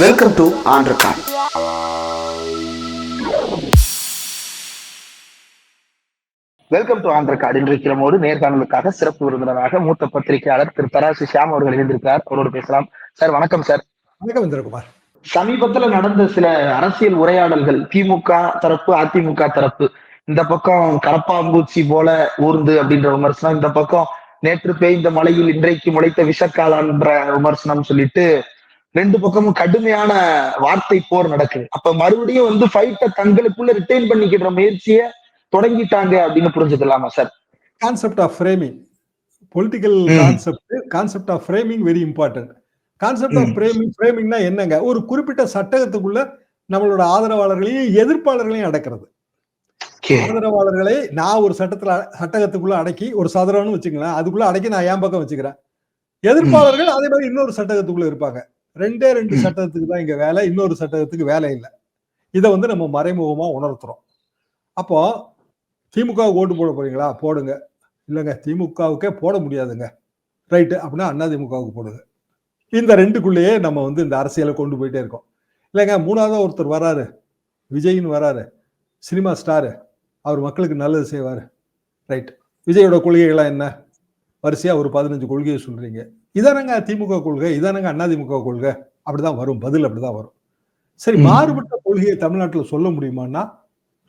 Welcome to record welcome to on record இன்றைக்கு நம்மோடு நேர்காணலுக்காக சிறப்பு விருந்தினராக மூத்த பத்திரிகையாளர் திரு தராசு ஷியாம் அவர்கள் இணைந்திருக்கிறார். அவரோடு பேசலாம். சார் வணக்கம் சார். வணக்கம் இந்திரகுமார். சமீபத்துல நடந்த சில அரசியல் உரையாடல்கள் திமுக தரப்பு அதிமுக தரப்பு இந்த பக்கம் கரப்பாம்பூச்சி போல ஊர்ந்து அப்படின்ற விமர்சனம் இந்த பக்கம் நேற்று பெய்த மழையில் இன்றைக்கு முளைத்த விஷக்காலான்ற விமர்சனம் சொல்லிட்டு ரெண்டு பக்கமும் கடுமையான வார்த்தை போர் நடக்குது. அப்ப மறுபடியும் வந்து ஃபைட்டை தங்களுக்குள்ள ரிட்டைன் பண்ணிக்கிற முயற்சியை தொடங்கிட்டாங்க அப்படின்னு புரிஞ்சுக்கலாமா sir concept of framing political. Concept concept of framing very important concept of. Framing ஃப்ரேமிங்னா என்னங்க? ஒரு குறிப்பிட்ட சட்டகத்துக்குள்ள நம்மளோட ஆதரவாளர்களையும் எதிர்ப்பாளர்களையும் அடக்கிறது. ஆதரவாளர்களை நான் ஒரு சட்டத்துல சட்டகத்துக்குள்ள அடக்கி ஒரு சதுரம்னு வச்சுக்கலாம் அதுக்குள்ள அடக்கி நான் என் பக்கம் வச்சுக்கிறேன்? எதிர்ப்பாளர்கள் அதே மாதிரி இன்னொரு சட்டகத்துக்குள்ள இருப்பாங்க. ரெண்டே ரெண்டு ம். சட்டகத்துக்கு தான் இங்க வேலை இன்னொரு சட்டகத்துக்கு வேலை இல்லை. இதை வந்து நம்ம மறைமுகமா உணர்த்துறோம். அப்போ திமுக ஓட்டு போட போறீங்களா? போடுங்க. இல்லைங்க திமுகவுக்கே போட முடியாதுங்க. ரைட்டு அப்படின்னா அண்ணா திமுகவுக்கு போடுங்க. இந்த ரெண்டுக்குள்ளேயே நம்ம வந்து இந்த அரசியலை கொண்டு போயிட்டே இருக்கோம். இல்லைங்க மூணாவதா ஒருத்தர் வராரு. விஜய்னு வராரு. Cinema star. அவர் மக்களுக்கு நல்லது செய்வார். ரைட் விஜயோட கொள்கைகள்லாம் என்ன? வரிசையா ஒரு பதினஞ்சு கொள்கையை சொல்றீங்க. இதானங்க திமுக கொள்கை இதானங்க அண்ணா திமுக கொள்கை. அப்படிதான் வரும் பதில் அப்படிதான் வரும். சரி. மாறுபட்ட கொள்கையை தமிழ்நாட்டில் சொல்ல முடியுமான்னா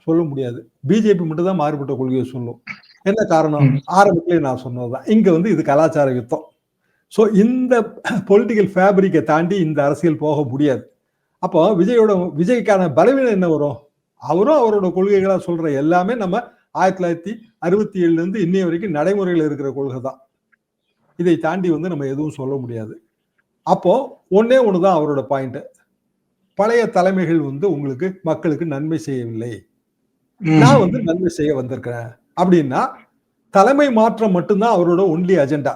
சொல்ல முடியாது. பிஜேபி மட்டும் தான் மாறுபட்ட கொள்கையை சொல்லும். என்ன காரணம். ஆரம்பத்திலே நான் சொன்னதுதான். இங்க வந்து இது கலாச்சார யுத்தம். ஸோ இந்த பொலிட்டிக்கல் ஃபேப்ரிக்கை தாண்டி இந்த அரசியல் போக முடியாது. அப்போ விஜயோட விஜய்க்கான பலவீனம் என்ன வரும்? அவரும் அவரோட கொள்கைகளா சொல்ற எல்லாமே நம்ம ஆயிரத்தி தொள்ளாயிரத்தி அறுபத்தி ஏழுல இருந்து இன்னைய வரைக்கும் நடைமுறையில் இருக்கிற கொள்கை தான் இதை தாண்டி வந்து நம்ம எதுவும் சொல்ல முடியாது. அப்போ ஒன்னே ஒண்ணுதான் அவரோட பாயிண்ட் பழைய தலைமைகள் வந்து உங்களுக்கு மக்களுக்கு நன்மை செய்யவில்லை. நான் வந்து நன்மை செய்ய வந்திருக்கிறேன். அப்படின்னா தலைமை மாற்றம் மட்டும்தான் அவரோட ஒன்லி அஜெண்டா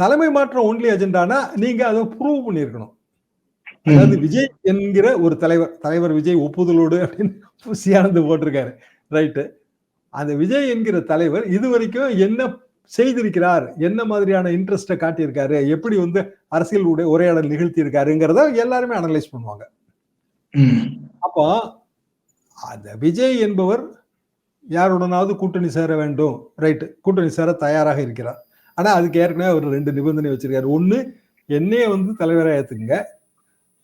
தலைமை மாற்றம் ஒன்லி அஜெண்டானா நீங்க அதை ப்ரூவ் பண்ணியிருக்கணும். அதாவது விஜய் என்கிற ஒரு தலைவர் தலைவர் விஜய் ஒப்புதலோடு அப்படின்னு சியானந்து போட்டிருக்காரு. ரைட்டு அந்த விஜய் என்கிற தலைவர் இதுவரைக்கும் என்ன செய்திருக்கிறார்? என்ன மாதிரியான இன்ட்ரெஸ்டை காட்டியிருக்காரு? எப்படி வந்து அரசியல் உடைய உரையாடல் நிகழ்த்தி இருக்காருங்கிறத எல்லாருமே அனலைஸ் பண்ணுவாங்க. அப்போ அந்த விஜய் என்பவர் யாருடனாவது கூட்டணி சேர வேண்டும்? ரைட்டு கூட்டணி சேர தயாராக இருக்கிறார். ஆனா அதுக்கு ஏற்கனவே அவர் ரெண்டு நிபந்தனை வச்சிருக்காரு. ஒண்ணு என்னைய வந்து தலைவரா ஏத்துக்குங்க.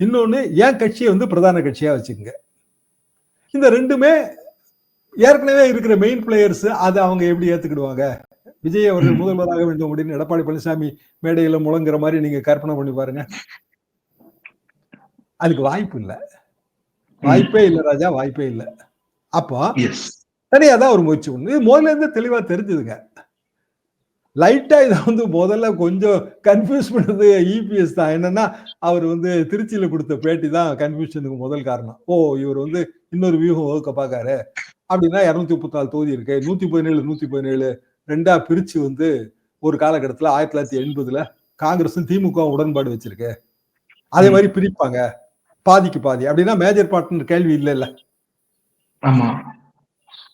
இன்னொன்னு என் கட்சியை வந்து பிரதான கட்சியா வச்சுக்கோங்க. இந்த ரெண்டுமே ஏற்கனவே இருக்கிற மெயின் பிளேயர்ஸ் அதை அவங்க எப்படி ஏத்துக்கிடுவாங்க? விஜய் அவர்கள். முதல்வராக வேண்டும் அப்படின்னு எடப்பாடி பழனிசாமி மேடையில முழங்குற மாதிரி நீங்க கற்பனை பண்ணி பாருங்க. அதுக்கு வாய்ப்பு இல்லை. வாய்ப்பே இல்லை ராஜா வாய்ப்பே இல்லை. அப்போ தனியா தான் ஒரு முயற்சி ஒண்ணு இது முதல்ல இருந்து தெளிவா தெரிஞ்சுதுங்க. லைட்டா இதை வந்து முதல்ல கொஞ்சம் கன்ஃபியூஸ் பண்ணது இபிஎஸ் தான். என்னன்னா அவர் வந்து திருச்சியில கொடுத்த பேட்டி தான் கன்ஃபியூஷனுக்கு முதல் காரணம். ஓ இவர் வந்து இன்னொரு வியூகம் வகுக்க பார்க்காரு. அப்படின்னா இருநூத்தி முப்பத்தி நாலு தொகுதி இருக்கு. நூத்தி பதினேழு நூத்தி பதினேழு ரெண்டா பிரிச்சு வந்து ஒரு காலகட்டத்துல ஆயிரத்தி தொள்ளாயிரத்தி எண்பதுல காங்கிரஸும் திமுக உடன்பாடு வச்சிருக்கு. அதே மாதிரி பிரிப்பாங்க. பாதிக்கு பாதி. அப்படின்னா மேஜர் பார்ட்னர் கேள்வி இல்லை இல்ல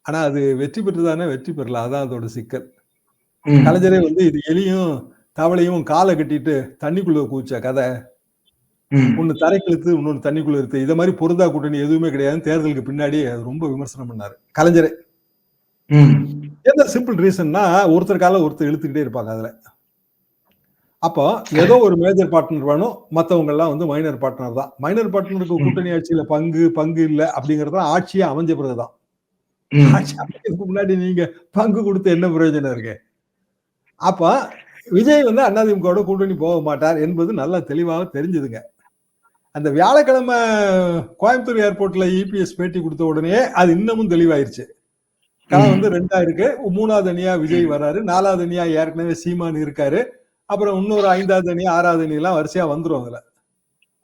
ஆனா அது வெற்றி பெற்றுதானே வெற்றி பெறல அதான் அதோட சிக்கல். கலைஞரே வந்து இது எலியும் தவளையும் காலை கட்டிட்டு தண்ணிக்குள்ள கூச்ச கதை. ம். ஒண்ணு தரைக்கு இழுத்து இன்னொன்னு தண்ணிக்குள்ள இழுத்து. இதை மாதிரி பொருந்தா கூட்டணி எதுவுமே கிடையாது தேர்தலுக்கு பின்னாடி அது ரொம்ப விமர்சனம் பண்ணாரு. கலைஞரே. என்ன சிம்பிள் ரீசன்னா ஒருத்தர் கால ஒருத்தர் இழுத்துக்கிட்டே இருப்பாங்க அதுல. அப்போ ஏதோ ஒரு மேஜர் பார்ட்னர் வேணும். மத்தவங்க எல்லாம் வந்து மைனர் பார்ட்னர் தான். மைனர் பார்ட்னருக்கு. கூட்டணி ஆட்சியில பங்கு பங்கு இல்ல அப்படிங்கறது ஆட்சியே அமைஞ்ச பிறகுதான். ஆட்சி அமைக்கிறதுக்கு முன்னாடி நீங்க பங்கு கொடுத்து என்ன பிரயோஜனம் இருக்கு? அப்ப விஜய் வந்து அதிமுகவோட கூட்டணி போக மாட்டார் என்பது நல்லா தெளிவாக தெரிஞ்சுதுங்க. அந்த வியாழக்கிழமை கோயம்புத்தூர் ஏர்போர்ட்ல இபிஎஸ் பேட்டி கொடுத்த உடனே அது இன்னமும் தெளிவாயிருச்சு. களம் வந்து ரெண்டா இருக்கு. மூணாவது அணியா விஜய் வராரு. நாலாவது அணியா ஏற்கனவே சீமான் இருக்காரு. அப்புறம் இன்னொரு ஐந்தாவது அணி ஆறாவது அணி எல்லாம் வரிசையா வந்துரும் அதுல.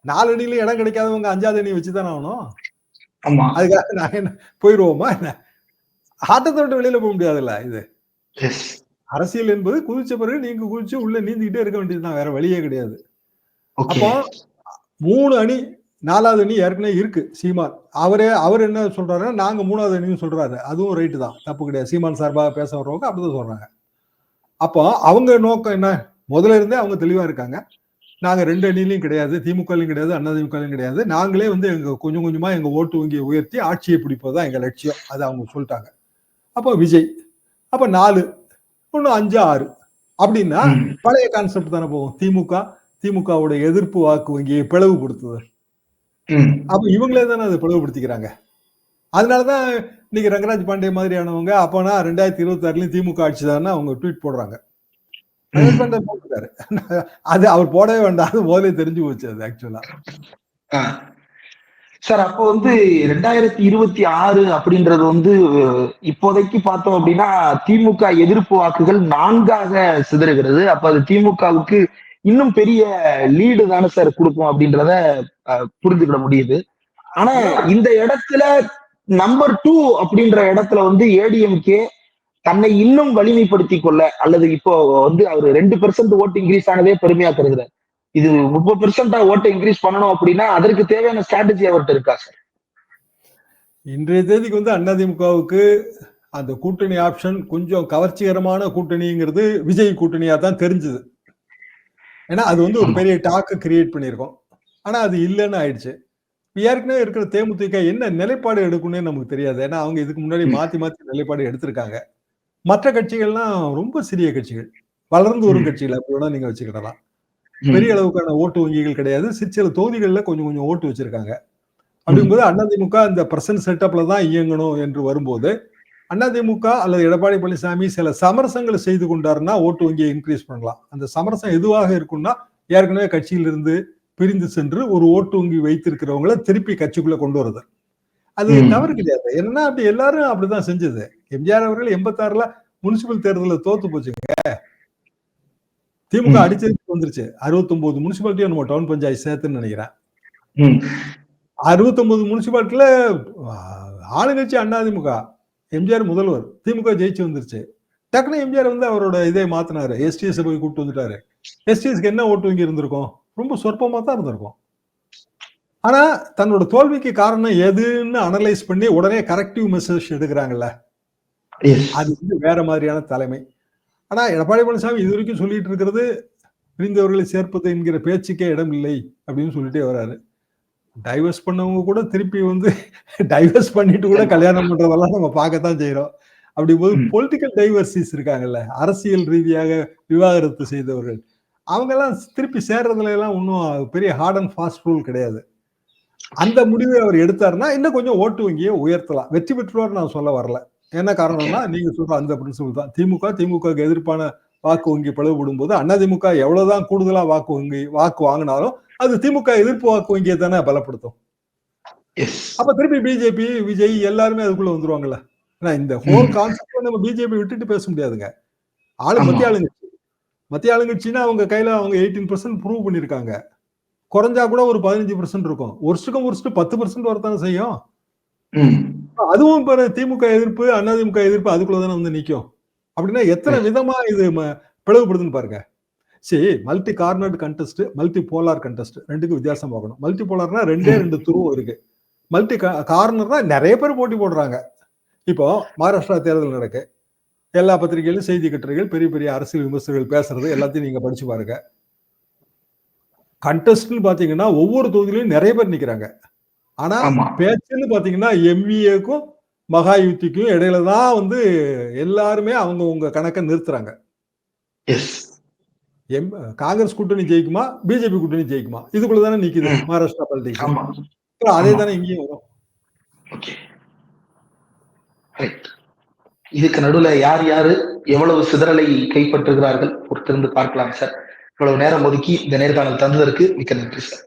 நாலு அணியில இடம் கிடைக்காதவங்க அஞ்சாவது அணி வச்சுதானே ஆகணும்? ஆமா. அதுக்காக நாங்க என்ன போயிருவோமா என்ன? ஆட்டத்தை விட்டு வெளியில போக முடியாதுல்ல இது. அரசியல் என்பது குதிச்ச பிறகு நீங்க குதிச்சு உள்ள நீந்திக்கிட்டே இருக்க வேண்டியதுதான் வேற வழியே கிடையாது. அப்போ மூணு அணி நாலாவது அணி ஏற்கனவே இருக்கு சீமான். அவரே அவர் என்ன சொல்றாருன்னா நாங்க மூணாவது அணின்னு சொல்றாரு. அதுவும் ரைட்டு தான். தப்பு கிடையாது. சீமான் சார்பாக பேச வர்றவங்க அப்படிதான் சொல்றாங்க. அப்போ அவங்க நோக்கம் என்ன? முதல்ல இருந்தே அவங்க தெளிவா இருக்காங்க. நாங்க ரெண்டு அணிலையும் கிடையாது திமுகலையும் கிடையாது அதிமுகலையும் கிடையாது. நாங்களே வந்து எங்க கொஞ்சம் கொஞ்சமா எங்க ஓட்டு வங்கியை உயர்த்தி ஆட்சியை பிடிப்பதுதான் எங்க லட்சியம். அது அவங்க சொல்லிட்டாங்க. அப்போ விஜய். அப்ப நாலு. ஒண்ணு அஞ்சு ஆறு. அப்படின்னா. பழைய கான்செப்ட் தானே போகும். திமுக திமுகவோட எதிர்ப்பு வாக்கு வங்கியை பிளவுபடுத்துதல். அப்ப இவங்களே தானே அதை பிளவுபடுத்திக்கிறாங்க. அதனாலதான் இன்னைக்கு ரங்கராஜ் பாண்டே மாதிரியானவங்க அப்பனா ரெண்டாயிரத்தி இருபத்தி ஆறுலயும் திமுக ஆட்சி தானே அவங்க ட்வீட் போடுறாங்க. அது அவர் போடவே வேண்டாம். அது முதலே தெரிஞ்சு போச்சு அது ஆக்சுவலா. சார் அப்போ வந்து ரெண்டாயிரத்தி இருபத்தி ஆறு அப்படின்றது வந்து இப்போதைக்கு பார்த்தோம் அப்படின்னா திமுக எதிர்ப்பு வாக்குகள் நான்காக சிதறுகிறது. அப்ப அது திமுகவுக்கு இன்னும் பெரிய லீடு தானே சார் கொடுக்கும் அப்படின்றத புரிஞ்சுக்கிட முடியுது. ஆனா இந்த இடத்துல நம்பர் டூ அப்படின்ற இடத்துல வந்து ஏடிஎம்கே தன்னை இன்னும் வலிமைப்படுத்தி கொள்ள அல்லது இப்போ வந்து அவர் ரெண்டு பெர்சன்ட் ஓட்டு இன்க்ரீஸ் ஆனதே பெருமையா கருதுறாரு. இது முப்பது பெர்சென்டா ஓட்டை இன்க்ரீஸ் பண்ணணும் அப்படின்னா அதற்கு தேவையான ஸ்ட்ராட்டஜி அவர்கிட்ட இருக்கா சார் இன்றைய தேதிக்கு வந்து அதிமுகவுக்கு அந்த கூட்டணி ஆப்ஷன் கொஞ்சம் கவர்ச்சிகரமான கூட்டணிங்கிறது விஜய் கூட்டணியா தான் தெரிஞ்சது. ஏன்னா அது வந்து ஒரு பெரிய டாக்கு கிரியேட் பண்ணியிருக்கோம். ஆனா அது இல்லைன்னு ஆயிடுச்சு. ஏற்கனவே இருக்கிற தேமுதிக என்ன நிலைப்பாடு எடுக்கணும்னு நமக்கு தெரியாது. ஏன்னா அவங்க இதுக்கு முன்னாடி. மாத்தி மாத்தி நிலைப்பாடு எடுத்திருக்காங்க. மற்ற கட்சிகள்லாம் ரொம்ப சிறிய கட்சிகள். வளர்ந்து வரும். கட்சிகள் அப்படி வேணா நீங்க வச்சுக்கிடலாம். பெரிய அளவுக்கான ஓட்டு வங்கிகள் கிடையாது. சி- சில தொகுதிகளில் கொஞ்சம் கொஞ்சம் ஓட்டு வச்சிருக்காங்க. அப்படிங்கும்போது அதிமுக இந்த பிரசன்ட் செட்டப்ல தான் இயங்கணும் என்று வரும்போது அதிமுக அல்லது எடப்பாடி பழனிசாமி சில சமரசங்களை செய்து கொண்டாருன்னா ஓட்டு வங்கியை இன்க்ரீஸ் பண்ணலாம். அந்த சமரசம் எதுவாக இருக்கும்னா ஏற்கனவே கட்சியிலிருந்து பிரிந்து சென்று ஒரு ஓட்டு வங்கி வைத்திருக்கிறவங்கள திருப்பி கட்சிக்குள்ள கொண்டு வருது அது. தவறு கிடையாது. என்னன்னா அப்படி எல்லாரும் அப்படிதான் செஞ்சது. எம்ஜிஆர் அவர்கள் எண்பத்தாறுல முனிசிபல் தேர்தலில் தோத்து போச்சுங்க. திமுக. அடிச்சதுக்கு வந்துருச்சு. 69 முனிசிபாலிட்டியும் நம்ம டவுன் பஞ்சாயத்து சேர்த்துன்னு நினைக்கிறேன். 69 முனிசிபாலிட்டியில ஆளுங்கட்சி அதிமுக எம்ஜிஆர் முதல்வர் திமுக ஜெயிச்சு வந்துருச்சு. டக்குனு எம்ஜிஆர் வந்து அவரோட இதை மாத்தினாரு. எஸ்டிஎஸ் போய் கூப்பிட்டு வந்துட்டாரு. எஸ்டிஎஸ்க்கு என்ன ஓட்டு வங்கி இருந்திருக்கும்? ரொம்ப சொற்பமா தான் இருந்திருக்கும். ஆனா தன்னோட தோல்விக்கு காரணம் எதுன்னு அனலைஸ் பண்ணி உடனே கரெக்டிவ் மெசேஜ் எடுக்கிறாங்கல்ல. அது வந்து வேற மாதிரியான தலைமை. ஆனா எடப்பாடி பழனிசாமி இது வரைக்கும் சொல்லிட்டு இருக்கிறது பிரிந்தவர்களை சேர்ப்பது என்கிற பேச்சுக்கே இடம் இல்லை அப்படின்னு சொல்லிட்டே வராரு டைவர்ஸ் பண்ணவங்க கூட திருப்பி வந்து டைவர்ஸ் பண்ணிட்டு கூட கல்யாணம் பண்றதெல்லாம் நம்ம பார்க்கத்தான் செய்யறோம் அப்படி போது. பொலிட்டிக்கல் டைவர்சிஸ் இருக்காங்கல்ல அரசியல் ரீதியாக விவாகரத்து செய்தவர்கள் அவங்க எல்லாம் திருப்பி சேர்றதுல எல்லாம் ஒன்றும் பெரிய ஹார்ட் அண்ட் ஃபாஸ்ட் ரூல் கிடையாது. அந்த முடிவை அவர் எடுத்தாருன்னா இன்னும் கொஞ்சம் ஓட்டு வங்கியை உயர்த்தலாம். வெற்றி பெற்றுவார் நான் சொல்ல வரல. என்ன காரணம்னா நீங்க சொல்ற அந்த பிரின்சிபல் தான். திமுக திமுகவுக்கு எதிர்ப்பான வாக்கு வங்கி பிளவுபடும் போது அதிமுக எவ்வளவுதான் கூடுதலா வாக்கு வங்கி வாக்கு வாங்கினாலும் அது திமுக எதிர்ப்பு வாக்கு வங்கியை தானே பலப்படுத்தும். அப்ப திருப்பி பிஜேபி விஜய் எல்லாருமே அதுக்குள்ள வந்துருவாங்கல்ல. ஏன்னா இந்த ஹோல் கான்செப்ட் நம்ம பிஜேபி விட்டுட்டு பேச முடியாதுங்க. ஆளு. மத்திய ஆளுங்கட்சி. மத்திய ஆளுங்கட்சின்னா அவங்க கையில அவங்க எயிட்டீன் பர்சன்ட் ப்ரூவ் பண்ணிருக்காங்க குறைஞ்சா கூட ஒரு பதினஞ்சு பர்சன்ட் இருக்கும். வருஷத்துக்கும் வருஷத்துக்கு பத்து பர்சன்ட் வரத்தானே செய்யும். அதுவும் இப்ப திமுக எதிர்ப்பு அதிமுக எதிர்ப்பு அதுக்குள்ள தானே வந்து நிக்கும். அப்படின்னா எத்தனை விதமா இது பிளவுபடுதுன்னு பாருங்க. சரி multi cornered contest multi polar contest ரெண்டுக்கும் வித்தியாசம் பார்க்கணும். மல்டி போலார்னா ரெண்டே ரெண்டு துருவம் இருக்கு. மல்டி கார்னர்னா நிறைய பேர் போட்டி போடுறாங்க. இப்போ மகாராஷ்டிரா தேர்தல் நடக்கு. எல்லா பத்திரிகையிலும் செய்தி கட்டுரைகள் பெரிய பெரிய அரசியல் விமர்சகர்கள் பேசுறது எல்லாத்தையும் நீங்க படிச்சு பாருங்க. கண்டெஸ்ட்னு பாத்தீங்கன்னா ஒவ்வொரு தொகுதியிலும் நிறைய பேர் நிக்கிறாங்க. ஆனா பேச்சுன்னு பாத்தீங்கன்னா எம்விஏக்கும் மகா யுத்திக்கும் இடையில தான் வந்து எல்லாருமே அவங்க உங்க கணக்கை நிறுத்துறாங்க. எஸ் எம் காங்கிரஸ் கூட்டணி ஜெயிக்குமா பிஜேபி கூட்டணி ஜெயிக்குமா? இதுக்குள்ள தானே நிக்குது. மகாராஷ்டிரா பாலிடிக்ஸ் அதே. தானே இங்கேயும் வரும். இதுக்கு நடுவுல யார் யாரு எவ்வளவு சிதறலை கைப்பற்றுகிறார்கள் பொறுத்திருந்து பார்க்கலாம் சார் இவ்வளவு நேரம் ஒதுக்கி இந்த நேர்காணல் தந்ததற்கு மிக்க நன்றி சார்